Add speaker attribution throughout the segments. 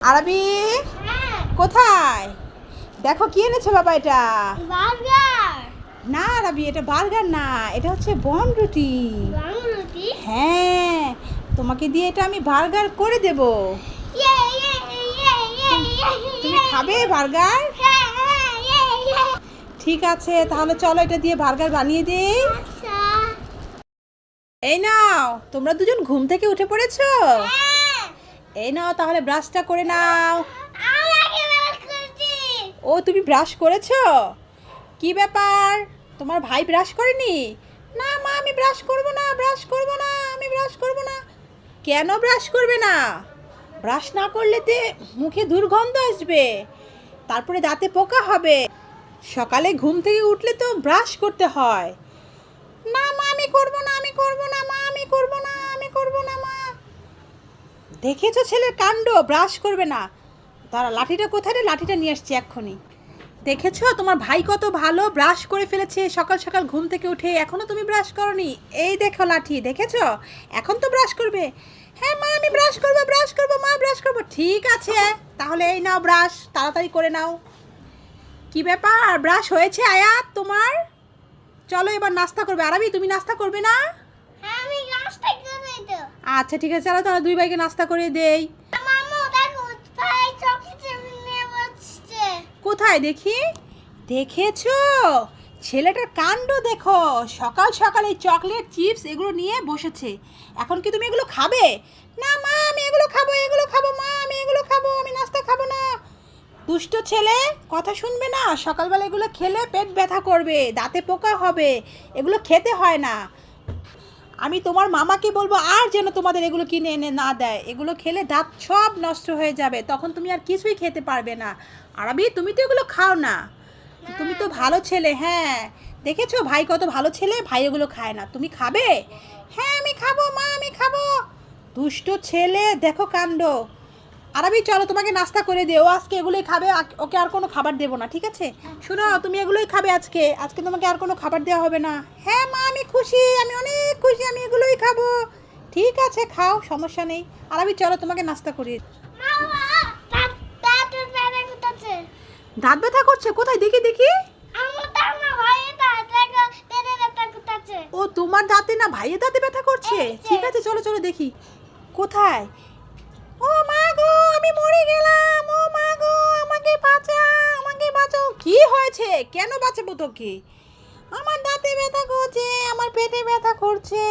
Speaker 1: আরবি?
Speaker 2: হ্যাঁ।
Speaker 1: কোথায়? দেখো কি এনেছো বাবা এটা? না আরবি এটা বার্গার না এটা হচ্ছে বন রুটি। হ্যাঁ তোমাকে দিয়ে এটা আমি বার্গার করে দেব।
Speaker 2: ইয়ে ইয়ে ইয়ে
Speaker 1: তুমি খাবে বার্গার?
Speaker 2: হ্যাঁ হ্যাঁ
Speaker 1: ঠিক আছে তাহলে চলো এটা দিয়ে বার্গার বানিয়ে দিই।
Speaker 2: আচ্ছা।
Speaker 1: এই নাও তোমরা দুজন ঘুম থেকে উঠে পড়েছো?
Speaker 2: হ্যাঁ।
Speaker 1: এই নাও তাহলে ব্রাশটা করে নাও। ও তুমি ব্রাশ করেছ? কি ব্যাপার? তোমার ভাই ব্রাশ করেনি? না মা আমি ব্রাশ করব না ব্রাশ করব না আমি ব্রাশ করব না। কেন ব্রাশ করবে না? ব্রাশ না করলে তে মুখে দুর্গন্ধ আসবে। তারপরে দাঁতে পোকা হবে। সকালে ঘুম থেকে উঠলে তো ব্রাশ করতে হয়। না মা আমি করব না আমি করব না মা আমি করব না আমি করব না মা। দেখেছ ছেলের কাণ্ড? ব্রাশ করবে না। তারা লাঠিটা কোথায় রে? লাঠিটা নিয়ে আসছি এক্ষুনি। দেখেছ? তোমার ভাই কত ভালো, ব্রাশ করে ফেলেছে সকাল সকাল ঘুম থেকে উঠে। এখনও তুমি ব্রাশ করনি। এই দেখো লাঠি, দেখেছ? এখন তো ব্রাশ করবে। হ্যাঁ মা, আমি ব্রাশ করব ব্রাশ করব, মা, ব্রাশ করব। ঠিক আছে, তাহলে এই নাও ব্রাশ, তাড়াতাড়ি করে নাও। কি ব্যাপার? ব্রাশ হয়েছে আয়াত তোমার? চলো এবার নাস্তা করবে। আরবি, তুমি নাস্তা করবে না
Speaker 2: হ্যাঁ আমি নাস্তা করব তো
Speaker 1: আচ্ছা ঠিক আছে চলো তাহলে দুই ভাইকে নাস্তা করে দেই। কোথায় দেখি? দেখেছ? ছেলেটার কাণ্ড দেখো। সকাল সকাল এই চকলেট চিপস এগুলো নিয়ে বসেছে। এখন কি তুমি এগুলো খাবে? না মা আমি এগুলো খাব এগুলো খাব মা আমি এগুলো খাব আমি নাস্তা খাব না। দুষ্ট ছেলে কথা শুনবে না? সকালবেলা এগুলো খেলে পেট ব্যথা করবে দাঁতে পোকা হবে এগুলো খেতে হয় না। আমি তোমার মামাকে বলব, আর যেন তোমাদের এগুলো কিনে এনে না দেয়। এগুলো খেলে দাঁত সব নষ্ট হয়ে যাবে, তখন তুমি আর কিছুই খেতে পারবে না। আরবি, তুমি তো এগুলো খাও না। তুমি তো ভালো ছেলে হ্যাঁ। দেখেছ, ভাই কত ভালো ছেলে? ভাই এগুলো খায় না। তুমি খাবে? হ্যাঁ আমি খাব, মা, আমি খাব। দুষ্ট ছেলে, দেখো কাণ্ড। আরবি চলো তোমাকে নাস্তা করে দিও ও আজকে এগুলোই খাবে ওকে আর কোনো খাবার দেবো না ঠিক আছে? শোনো তুমি এগুলোই খাবে আজকে আজকে তোমাকে আর কোনো খাবার দেওয়া হবে না। হ্যাঁ মা আমি খুশি আমি অনেক খুশি আমি এগুলোই খাব। ঠিক আছে খাও সমস্যা নেই। আরবি চলো তোমাকে নাস্তা করিয়ে দাঁত ব্যথা করছে? কোথায়? দেখি দেখি। ও তোমার দাঁতে না ভাইয়ের দাঁতে ব্যথা করছে? ঠিক আছে চলো চলো দেখি। কোথায়? আমি মরে গেলাম। ও মা গো, আমাকে বাঁচাও আমাকে বাঁচাও। কি হয়েছে? কেন বাঁচাবো তোকে? আমার দাঁতে ব্যথা করছে, আমার পেটে ব্যথা করছে।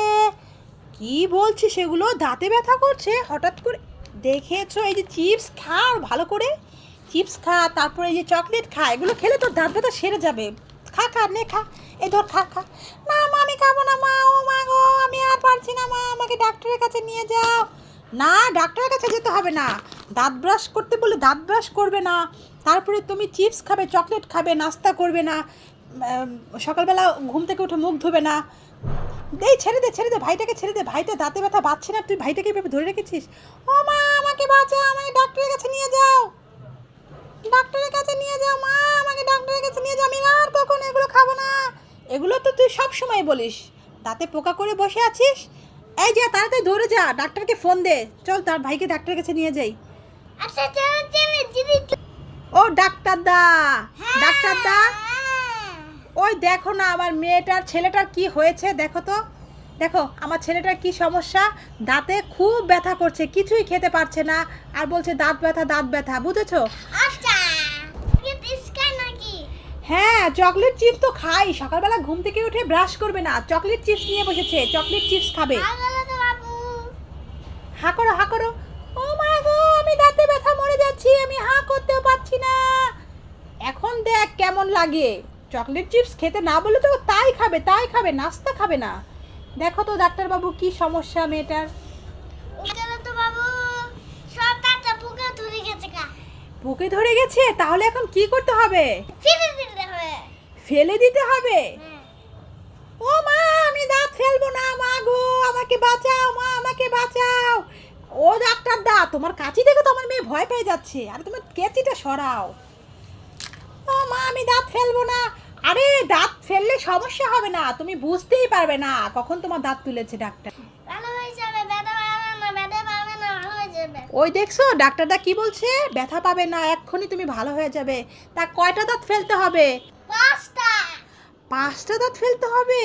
Speaker 1: কি বলছি সেগুলো? দাঁতে ব্যথা করছে? হঠাৎ করে দেখেছ? এই যে চিপস খাও ভালো করে। চিপস খা, তারপরে এই যে চকলেট খা, এগুলো খেলে তোর দাঁত ব্যথা সেরে যাবে। খা খা, নে, খা। এই ধর, খা খা। না, মা, আমি খাব না, মা। ও মা গো, আমি আর পারছি না, মা। আমাকে ডাক্তারের কাছে নিয়ে যাও। না, ডাক্তারের কাছে যেতে হবে না। দাঁত ব্রাশ করতে বলে দাঁত ব্রাশ করবে না। তারপরে তুমি চিপস খাবে চকলেট খাবে, নাস্তা করবে না। সকালবেলা ঘুম থেকে উঠে মুখ ধোবে না। এই ছেড়ে দে ছেড়ে দে, ভাইটাকে ছেড়ে দে। ভাইটা দাঁতে ব্যথা বাঁচছে না, তুই ভাইটাকে এভাবে ধরে রেখেছিস? ও মা, আমাকে বাঁচা আমাকে ডাক্তারের কাছে নিয়ে যাও। ডাক্তারের কাছে নিয়ে যাও, মা, আমাকে ডাক্তারের কাছে নিয়ে যাও। আমি আর কখনো এগুলো খাব না। এগুলো তো তুই সব সময় বলিস। দাঁতে পোকা করে বসে আছিস? এই যা তাড়াতাড়ি ধরে যা ডাক্তারকে ফোন দে। চল তার ভাইকে ডাক্তারের কাছে নিয়ে যাই।
Speaker 2: আচ্ছা চলো চলো দিদি
Speaker 1: ও ডাক্তার দা ডাক্তার দা ওই দেখো না আমার মেয়েটার ছেলেটার কি হয়েছে দেখো তো। দেখো আমার ছেলেটার কি সমস্যা? দাঁতে খুব ব্যথা করছে কিছুই খেতে পারছে না। আর বলছে দাঁত ব্যথা দাঁত ব্যথা বুঝেছ
Speaker 2: আচ্ছা ইসকাই নাকি
Speaker 1: হ্যাঁ চকলেট চিপস তো খাই। সকালবেলা ঘুম থেকে উঠে ব্রাশ করবে না। চকলেট চিপস নিয়ে বসেছে। চকলেট চিপস খাবে। হা করো হা করো। ও মা গো আমি দাঁতে ব্যথা মরে যাচ্ছি। আমি হা করতেও পারছি না। এখন দেখ কেমন লাগে। চকলেট চিপস খেতে না বলে তো তাই খাবে তাই খাবে নাস্তা খাবে না। দেখো তো ডাক্তারবাবু কি সমস্যা মেয়েটার। বুকে ধরে গেছে তাহলে এখন কি করতে হবে? ফেলে দিতে হবে। ও মা আমি দাঁত ফেলব না মা গো আমাকে বাঁচাও মা আমাকে বাঁচাও। ও ডাক্তার দা তোমার কাঁচি দেখে তো আমার মেয়ে ভয় পেয়ে যাচ্ছে। আরে তোমার কেচিটা সরাও। ও মা আমি দাঁত ফেলব না। আরে দাঁত ফেললে সমস্যা হবে না তুমি বুঝতেই পারবে না। কখন তোমার দাঁত তুলেছে ডাক্তার?
Speaker 2: ভালো যাবে ব্যথা পাবে না ব্যথা পাবে না ভালো যাবে।
Speaker 1: ওই দেখছ ডাক্তারটা কি বলছে? ব্যথা পাবে না এক্ষুনি তুমি ভালো হয়ে যাবে। তা কয়টা দাঁত ফেলতে হবে?
Speaker 2: পাঁচটা
Speaker 1: দাঁত ফেলতে হবে।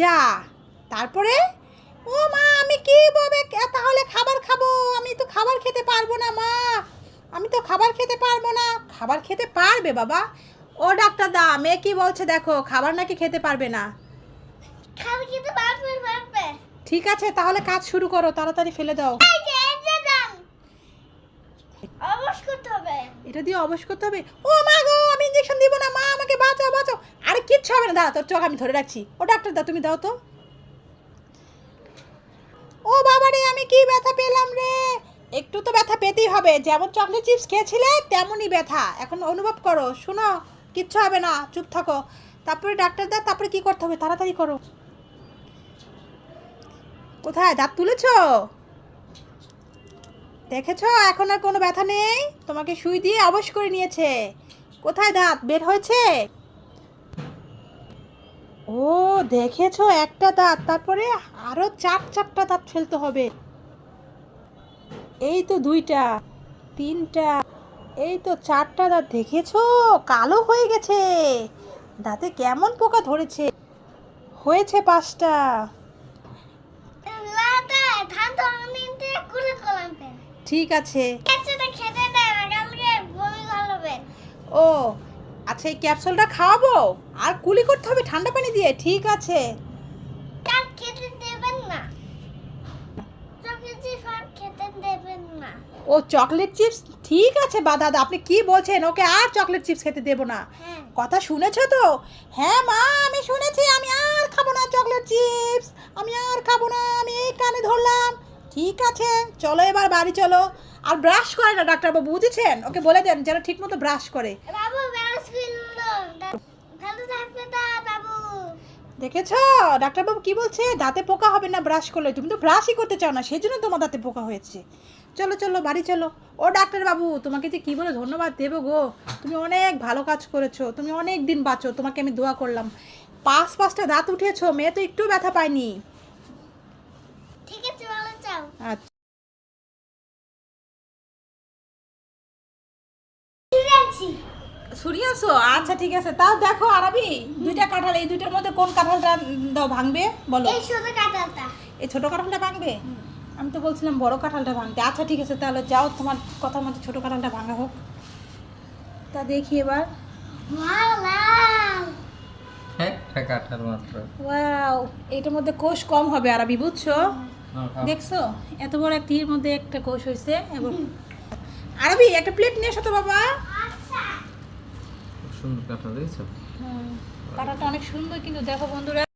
Speaker 1: যা তারপরে? ও মা আমি কি ভাবে তাহলে খাবার খাব। আমি তো খাবার খেতে পারব না মা। আমি তো খাবার খেতে পারব না। খাবার খেতে পারবে বাবা? ও ডাক্তার দা মেয়ে কি বলছে দেখো খাবার নাকি খেতে পারবে না?
Speaker 2: পারবে পারবে।
Speaker 1: ঠিক আছে তাহলে কাজ শুরু করো তাড়াতাড়ি ফেলে দাও।
Speaker 2: অবশ্য করতে হবে।
Speaker 1: এটা দিয়ে অবশ করতে হবে? ও মা গো আমি ইঞ্জেকশন দিব না মা আমাকে বাঁচাও বাঁচাও। কিচ্ছু হবে না দাঁড়া, তোর চোখ আমি ধরে রাখছি। ও ডাক্তার দা, তুমি দাও তো। ও বাবা রে আমি কি ব্যথা পেলাম রে? একটু তো ব্যথা পেতেই হবে। যেমন চকলেট চিপস খেয়েছিলে, তেমনই ব্যথা। এখন অনুভব করো, শোনো, কিচ্ছু হবে না, চুপ থাকো। তারপরে ডাক্তার দা, তারপরে কি করতে হবে? তাড়াতাড়ি করো। কোথায়? দাঁত তুলেছো? দেখেছ? এখন আর কোনো ব্যথা নেই? তোমাকে সুই দিয়ে অবশ করে নিয়েছে। কোথায় দাঁত? বের হয়েছে? ও দেখেছ একটা দাঁত তারপরে আরও চার চারটা দাঁত ফেলতে হবে। এই তো দুইটা তিনটা এই তো চারটা দাঁত দেখেছ? কালো হয়ে গেছে। দাঁতে কেমন পোকা ধরেছে। হয়েছে পাঁচটা। ঠিক আছে। ও আচ্ছা এই ক্যাপসুলটা খাওয়াবো? আর কুলি করতে হবে ঠান্ডা পানি দিয়ে ঠিক আছে।
Speaker 2: খেতে দেবেন না।
Speaker 1: ও চকলেট চিপস? ঠিক আছে বা দাদা আপনি কি বলছেন? ওকে আর চকলেট চিপস খেতে দেবো না।
Speaker 2: হ্যাঁ।
Speaker 1: কথা শুনেছো তো? হ্যাঁ মা আমি শুনেছি আমি আর খাব না চকলেট চিপস। আমি আর খাব না আমি এই কানে ধরলাম। ঠিক আছে চলো এবার বাড়ি চলো। আর ব্রাশ করে না ডাক্তারবাবু বুঝেছেন? ওকে বলে দেন যেন ঠিক মতো ব্রাশ করে
Speaker 2: বাবু ব্যালেন্স করল ভালো থাকবে তা বাবু
Speaker 1: দেখেছ? ডাক্তারবাবু কি বলছে? দাঁতে পোকা হবে না ব্রাশ করলে? তুমি তো ব্রাশই করতে চাও না সেই জন্য তোমার দাঁতে পোকা হয়েছে। চলো চলো বাড়ি চলো। ও ডাক্তারবাবু তোমাকে যে কী বলে ধন্যবাদ দেবো গো। তুমি অনেক ভালো কাজ করেছ তুমি অনেক দিন বাঁচো তোমাকে আমি দোয়া করলাম। পাঁচ পাঁচটা দাঁত উঠেছো মেয়ে তো একটু ব্যথা পায়নি।
Speaker 2: ঠিক আছে
Speaker 1: আচ্ছা। শুনিয়ে আসো আচ্ছা ঠিক আছে। তাও দেখো আরবি। দুইটা কাঁঠাল এই দুইটার মধ্যে কোন কাঁঠালটা দাও ভাঙবে? বলো।
Speaker 2: এই শুধু কাটালটা
Speaker 1: এই ছোটো কাঁঠালটা ভাঙবে? আমি তো বলছিলাম বড় কাঁঠালটা ভাঙতে। আচ্ছা ঠিক আছে তাহলে যাও তোমার কথার মতো ছোটো কাঁঠালটা ভাঙা হোক। তা দেখি এবার।
Speaker 2: ভালো
Speaker 3: একটা মাত্র।
Speaker 1: ওয়াও এটার মধ্যে কোষ কম হবে আরবি বুঝছ?
Speaker 3: হ্যাঁ,
Speaker 1: দেখছ? এত বড় একটা মধ্যে একটা কোষ হয়েছে এবং আরবি একটা প্লেট নিয়ে এসো তো বাবা।
Speaker 3: সুন্দর কাঠা দেখছ?
Speaker 1: কাঁঠালটা অনেক সুন্দর কিন্তু দেখো বন্ধুরা